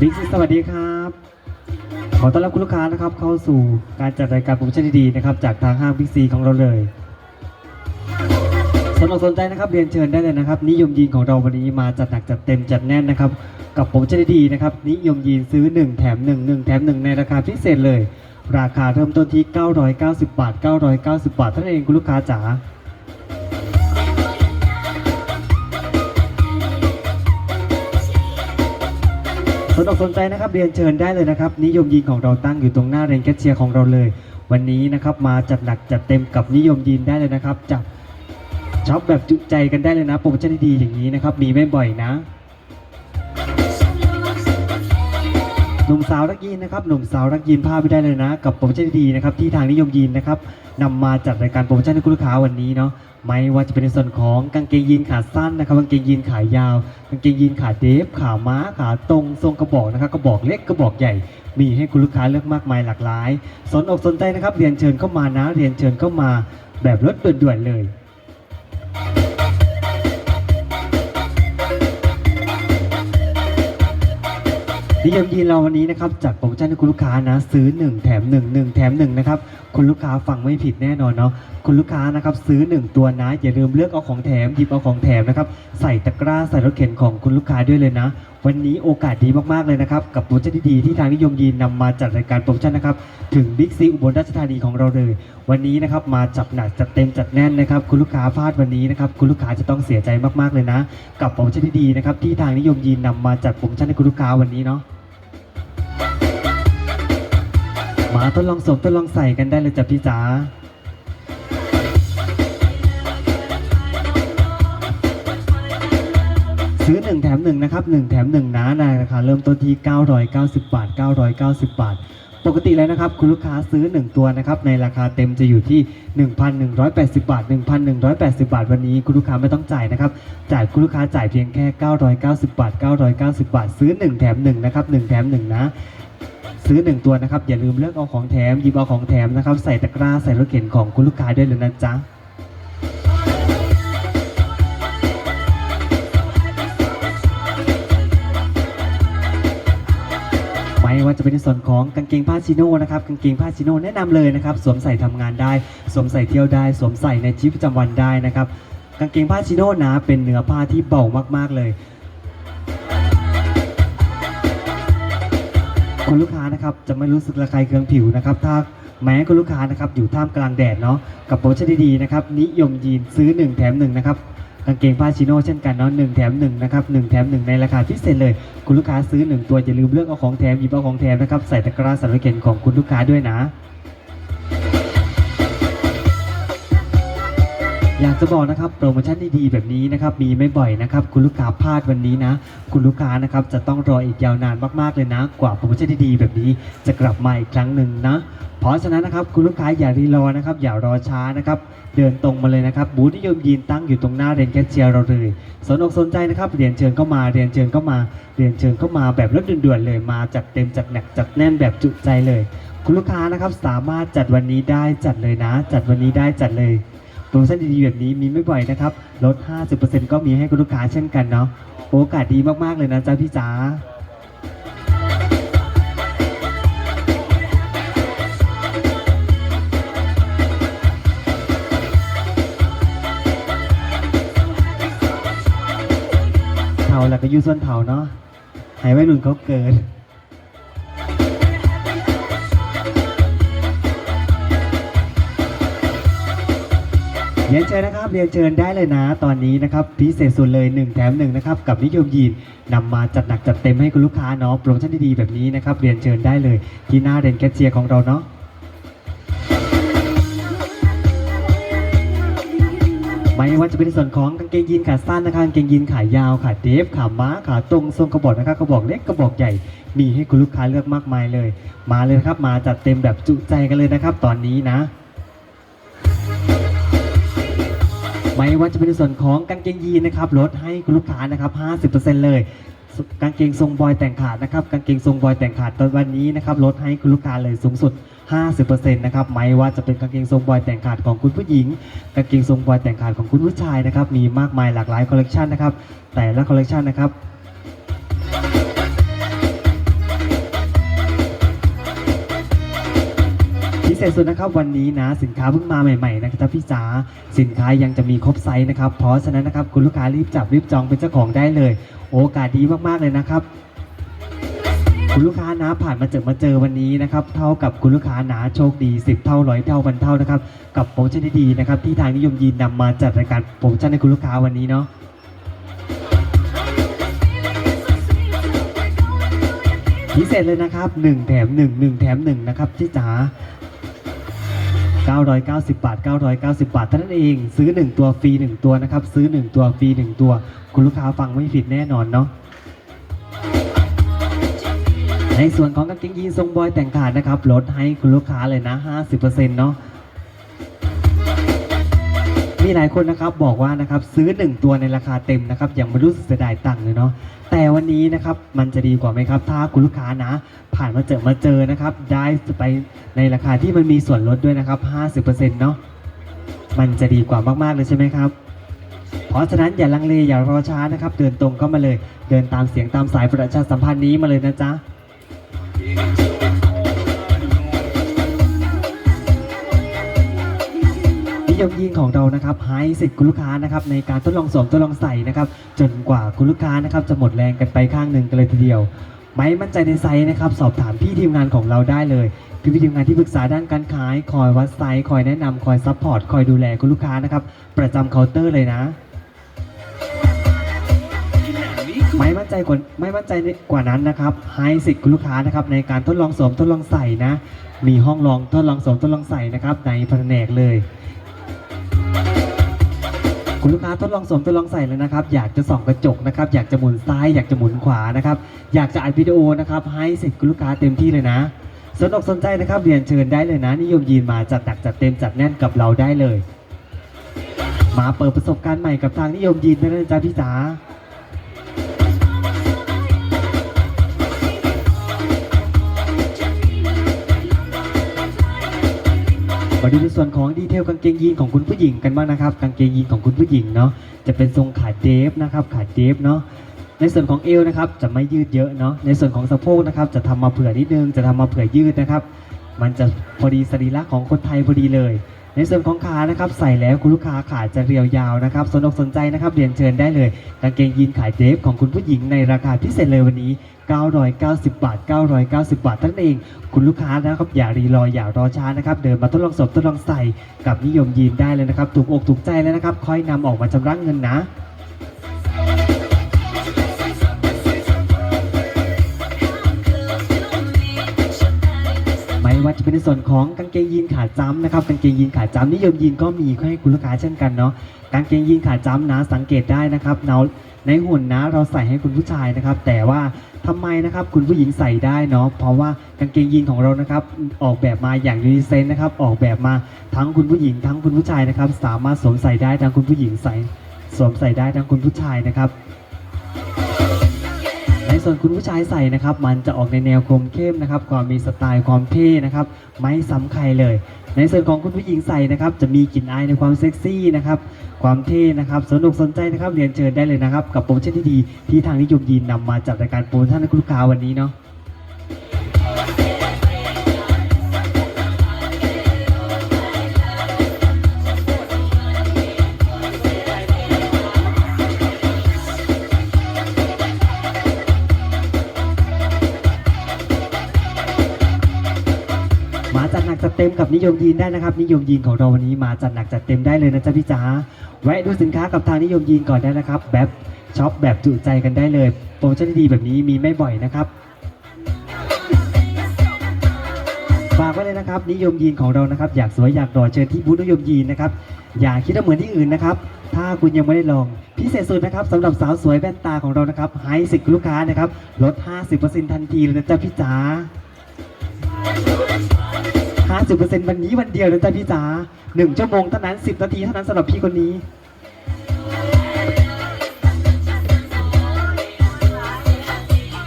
บิ๊กซีสวัสดีครับ ขอต้อนรับคุณลูกค้านะครับ เข้าสู่การจัดรายการโปรโมชั่นดีๆนะครับ จากทางห้างบิ๊กซีของเราเลยสนอกสนใจนะครับเรียนเชิญได้เลยนะครับ นิยมยีนของเราวันนี้มาจัดหนักจัดเต็มจัดแน่นนะครับ กับโปรโมชั่นดีๆนะครับนิยมยีนซื้อ 1 แถม 1 1 แถม 1 ในราคาพิเศษเลย ราคาเริ่มต้นที่ 990 บาท 990 บาทเท่านั้นเองคุณลูกค้าจ๋า สนอกสนใจนะครับเรียนเชิญได้เลยนะครับ นิยมยีนของเราตั้งอยู่ตรงหน้าเรนแคชเชียร์ของเราเลย วันนี้นะครับมาจัดหนักจัดเต็มกับนิยมยีนได้เลยนะครับจับช็อปแบบจุใจกันได้เลยนะโปรโมชั่นดีๆอย่างนี้นะครับมีไม่บ่อยนะ หนุ่มสาวรักยีนนะครับหนุ่มสาวรักยีนพลาดไม่ได้เลยนะ กับโปรโมชั่นดีๆนะครับที่ทางนิยมยีนนะครับนำมาจัดรายการโปรโมชั่นให้คุณลูกค้าวันนี้เนาะไม่ว่าจะเป็นในส่วนของกางเกงยีนขาสั้นนะครับกางเกงยีนขายาวกางเกงยีนขาเดฟขาม้าขาตรงทรงกระบอกนะครับกระบอกเล็กกระบอกใหญ่ มีให้คุณลูกค้าเลือกมากมายหลากหลาย สนอกสนใจนะครับเรียนเชิญเข้ามานะเรียนเชิญเข้ามาแบบรถด่วนๆเลย นิยมยีนเราวันนี้นะครับจัดโปรโมชั่นให้คุณลูกค้านะซื้อ 1 แถม 1 1 แถม 1 นะครับ คุณลูกค้าฟังไม่ผิดแน่นอนเนาะคุณลูกค้านะครับซื้อ 1 ตัวนะอย่าลืมเลือกเอาของแถมหยิบเอาของแถมนะครับใส่ตะกร้าใส่รถเข็นของคุณลูกค้าด้วยเลยนะ วันนี้โอกาสดีมากๆเลยนะครับกับโปรโมชั่นที่ดีที่ทางนิยมยีนนำมาจัดรายการโปรโมชั่นนะครับถึงบิ๊กซีอุบลราชธานีของเราเลย วันนี้นะครับมาจับหนักจัดเต็มจัดแน่นนะครับคุณลูกค้าพลาดวันนี้นะครับคุณลูกค้าจะต้องเสียใจมากๆเลยนะ กับโปรโมชั่นที่ดีนะครับที่ทางนิยมยีนนำมาจัดโปรโมชั่นให้คุณลูกค้าวันนี้เนาะ มาทดลองสวมทดลองใส่กันได้เลยจ้ะพี่จ๋าซื้อ 1 แถม 1 นะครับ 1 แถม 1 นะในราคาเริ่มต้นที่ 990 บาท 990 บาท ปกติแล้วนะครับ คุณลูกค้าซื้อ 1 ตัวนะครับ ในราคาเต็มจะอยู่ที่ 1,180 บาท 1,180 บาท วันนี้คุณลูกค้าไม่ต้องจ่ายนะครับ จ่ายคุณลูกค้าจ่ายเพียงแค่ 990 บาท 990 บาท ซื้อ 1 แถม 1 นะครับ 1 แถม 1 นะ ซื้อ1ตัวนะครับ อย่าลืมเลือกเอาของแถมหยิบเอาของแถมนะครับ ใส่ตะกร้าใส่รถเข็นของคุณลูกค้าด้วยเลยนะจ๊ะไม่ว่าจะเป็นในส่วนของกางเกงผ้าชิโน่นะครับกางเกงผ้าชิโน่แนะนำเลยนะครับ สวมใส่ทำงานได้ สวมใส่เที่ยวได้ สวมใส่ในชีวิตประจำวันได้นะครับ กางเกงผ้าชิโน่นะเป็นเนื้อผ้าที่เบามากๆเลย คุณลูกค้านะครับจะไม่รู้สึกระคายเคืองผิวนะครับ ถ้าแม้คุณลูกค้านะครับอยู่ท่ามกลางแดดเนาะกับโปรโมชั่นดีๆนะครับนิยมยีนซื้อ 1 แถม1นะครับกางเกงผ้าชิโน่เช่นกันเนาะหนึ่งแถม1นะครับหนึ่งแถม1ในราคาพิเศษเลย คุณลูกค้าซื้อ 1 ตัวอย่าลืมเลือกเอาของแถมหยิบเอาของแถมนะครับใส่ตะกร้าสารเกนของคุณลูกค้าด้วยนะ อยากจะบอกนะครับโปรโมชั่นดีๆแบบนี้นะครับมีไม่บ่อยนะครับคุณลูกค้าพลาดวันนี้นะ คุณลูกค้านะครับจะต้องรออีกยาวนานมากๆเลยนะ กว่าโปรโมชั่นดีๆแบบนี้จะกลับมาอีกครั้งหนึ่งนะเพราะฉะนั้นนะครับคุณลูกค้าอย่ารีรอนะครับอย่ารอช้านะครับเดินตรงมาเลยนะครับบูธนิยมยีนตั้งอยู่ตรงหน้าเรนแคชเชียร์เราเลยสนอกสนใจนะครับเรียนเชิญเข้ามาเรียนเชิญเข้ามาเรียนเชิญเข้ามาแบบรถด่วนๆเลยมาจัดเต็มจัดหนักจัดแน่นแบบจุใจเลย คุณลูกค้านะครับสามารถจัดวันนี้ได้จัดเลยนะ จัดวันนี้ได้จัดเลย โปรโมชั่นดีๆแบบนี้มีไม่บ่อยนะครับ ลด 50%ก็มีให้คุณลูกค้าเช่นกันเนาะ โอกาสดีมากๆเลยนะจ๊ะพี่จ๋าเท่าแล้วก็ยู่ส่วนเท่าเนาะให้ไว้รุ่นเขาเกิน เรียนเชิญนะครับเรียนเชิญได้เลยนะ ตอนนี้นะครับพิเศษสุดเลย 1 แถม1นะครับกับนิยมยีนนำมาจัดหนักจัดเต็มให้คุณลูกค้าเนาะโปรโมชั่นดีๆแบบนี้นะครับเรียนเชิญได้เลยที่หน้าเรนแคชเชียร์ของเราเนาะไม่ว่าจะเป็นส่วนของกางเกงยีนขาสั้นนะคะกางเกงยีนขายาวขาเดฟขาม้าขาตรงทรงกระบอกนะครับกระบอกเล็กกระบอกใหญ่มีให้คุณลูกค้าเลือกมากมายเลย มาเลยครับมาจัดเต็มแบบจุใจกันเลยนะครับ ตอนนี้นะ ไม่ว่าจะเป็นส่วนของกางเกงยีนนะครับลดให้คุณลูกค้านะครับ 50%เลย กางเกงทรงบอยแต่งขาดนะครับ กางเกงทรงบอยแต่งขาดตอนวันนี้นะครับลดให้คุณลูกค้าเลยสูงสุด 50%นะครับไม่ว่าจะเป็นกางเกงทรงบอยแต่งขาดของคุณผู้หญิง กางเกงทรงบอยแต่งขาดของคุณผู้ชายนะครับ มีมากมายหลากหลายคอลเลกชันนะครับ แต่ละคอลเลกชันนะครับ ษสุดนะครับวันนี้นะสินค้าเพิ่งมาใหม่ๆนะครับพี่จ๋าสินค้ายังจะมีครบไซส์นะครับเพราะฉะนั้นนะครับคุณลูกค้ารีบจับรีบจองเป็นเจ้าของได้เลย โอกาสดีมากๆเลยนะครับคุณลูกค้านะผ่านมาเจอมาเจอวันนี้นะครับเท่ากับคุณลูกค้านะโชคดี 10 เท่าร้อยเท่าพันเท่านะครับกับโปรโมชั่นดีๆนะครับที่ทางนิยมยีนนำมาจัดรายการโปรโมชั่นให้คุณลูกค้าวันนี้เนาะพิเศษเลยนะครับ 1 แถม 1 1 แถม 1 นะครับที่จ๋า 990 บาท 990 บาทเท่านั้นเอง ซื้อ 1 ตัวฟรี 1 ตัวนะครับ ซื้อ 1 ตัวฟรี 1 ตัว คุณลูกค้าฟังไม่ผิดแน่นอนเนาะ ในส่วนของกางเกงยีนทรงบอยแต่งขาดนะครับ ลดให้คุณลูกค้าเลยนะ 50%เนาะ มีหลายคนนะครับบอกว่านะครับซื้อ 1 ตัวในราคาเต็มนะครับยังไม่รู้สึกเสียดายตังค์เลยเนาะแต่วันนี้นะครับมันจะดีกว่าไหมครับ ถ้าคุณลูกค้านะ ผ่านมาเจอมาเจอนะครับ ได้ไปในราคาที่มันมีส่วนลดด้วยนะครับ 50%เนาะมันจะดีกว่ามาก ๆ เลยใช่ไหมครับ เพราะฉะนั้นอย่าลังเลอย่ารอช้านะครับ เดินตรงเข้ามาเลย เดินตามเสียงตามสายประชาสัมพันธ์นี้มาเลยนะจ๊ะ นิยมยีนของเรานะครับให้สิทธิ์คุณลูกค้านะครับในการทดลองสวมทดลองใส่นะครับจนกว่าคุณลูกค้านะครับจะหมดแรงกันไปข้างหนึ่งกันเลยทีเดียว ไม่มั่นใจในไซส์นะครับสอบถามพี่ทีมงานของเราได้เลยพี่พทีมงานที่ปรึกษาด้านการขายคอยวัดไซส์คอยแนะนำคอยซัพพอร์ตคอยดูแลคุณลูกค้านะครับประจำเคาน์เตอร์เลยนะไม่มั่นใจกว่าไม่มั่นใจกว่านั้นนะครับให้สิทธิ์คุณลูกค้านะครับในการทดลองสวมทดลองใส่นะ มีห้องลองทดลองสวมทดลองใส่นะครับในแผนกเลย คุณลูกค้าทดลองสวมทดลองใส่เลยนะครับ อยากจะส่องกระจกนะครับ อยากจะหมุนซ้าย อยากจะหมุนขวานะครับ อยากจะอัดวิดีโอนะครับ ให้สิทธิ์คุณลูกค้าเต็มที่เลยนะสนอกสนใจนะครับเรียนเชิญได้เลยนะ นิยมยีนมาจัดตักจัดเต็มจัดแน่นกับเราได้เลย มาเปิดประสบการณ์ใหม่กับทางนิยมยีนได้เลยจ้าพี่จ๋า มาดูในส่วนของดีเทลกางเกงยีนของคุณผู้หญิงกันบ้างนะครับ กางเกงยีนของคุณผู้หญิงเนาะจะเป็นทรงขาเดฟนะครับขาเดฟเนาะในส่วนของเอวนะครับจะไม่ยืดเยอะเนาะในส่วนของสะโพกนะครับจะทำมาเผื่อนิดนึงจะทำมาเผื่อยืดนะครับ มันจะพอดีสรีระของคนไทยพอดีเลย ในส่วนของขานะครับใส่แล้วคุณลูกค้าขาจะเรียวยาวนะครับสนอกสนใจนะครับเรียนเชิญได้เลยกางเกงยีนขายเดฟของคุณผู้หญิงในราคาพิเศษเลยวันนี้ 990 บาท 990 บาททั้งเอง คุณลูกค้านะครับอย่ารีรออย่ารอช้านะครับเดินมาทดลองสวมทดลองใส่กับนิยมยีนได้เลยนะครับถูกอกถูกใจแล้วนะครับค่อยนำออกมาชำระเงินนะ ว่าจะเป็นในส่วนของกางเกงยีนขาจ้ำนะครับกางเกงยีนขาจ้ำนิยมยีนก็มีให้คุณลูกค้าเช่นกันเนาะกางเกงยีนขาจ้ำนะสังเกตได้นะครับเนาในหุ่นนะเราใส่ให้คุณผู้ชายนะครับ แต่ว่าทำไมนะครับคุณผู้หญิงใส่ได้เนาะเพราะว่ากางเกงยีนของเรานะครับออกแบบมาอย่างยูนิเซนนะครับออกแบบมาทั้งคุณผู้หญิง ทั้งคุณผู้ชายนะครับ สามารถสวมใส่ได้ทั้งคุณผู้หญิงใส่สวมใส่ได้ทั้งคุณผู้ชายนะครับ ในส่วนคุณผู้ชายใส่นะครับ มันจะออกในแนวคมเข้มนะครับ ความมีสไตล์ความเท่นะครับ ไม่ซ้ำใครเลย ในส่วนของคุณผู้หญิงใส่นะครับ จะมีกลิ่นอายในความเซ็กซี่นะครับ ความเท่นะครับ สนุกสนใจนะครับ เรียนเชิญได้เลยนะครับ กับโปรโมชั่นที่ดีที่ทางนิยมยีนนำมาจัดรายการโปรโมชั่นให้คุณลูกค้าวันนี้เนาะ กับนิยมยีนได้นะครับ นิยมยีนของเราวันนี้มาจัดหนักจัดเต็มได้เลยนะจ๊ะพี่จ๋าแวะดูสินค้ากับทางนิยมยีนก่อนได้นะครับ แบบช็อปแบบจุใจกันได้เลยโปรโมชั่นดีๆแบบนี้มีไม่บ่อยนะครับฝากไว้เลยนะครับ นิยมยีนของเรานะครับ อยากสวยอยากหล่อเชิญที่บูธนิยมยีนนะครับอย่าคิดว่าเหมือนที่อื่นนะครับ ถ้าคุณยังไม่ได้ลอง พิเศษสุดนะครับสำหรับสาวสวยแว่นตาของเรานะครับให้สิทธิ์ลูกค้านะครับลด 50%ทันทีเลยนะจ๊ะพี่จ๋า 50%วันนี้วันเดียวนะจ๊ะพี่จ๋าหนึ่งชั่วโมงเท่านั้น 10 นาทีเท่านั้นสำหรับพี่คนนี้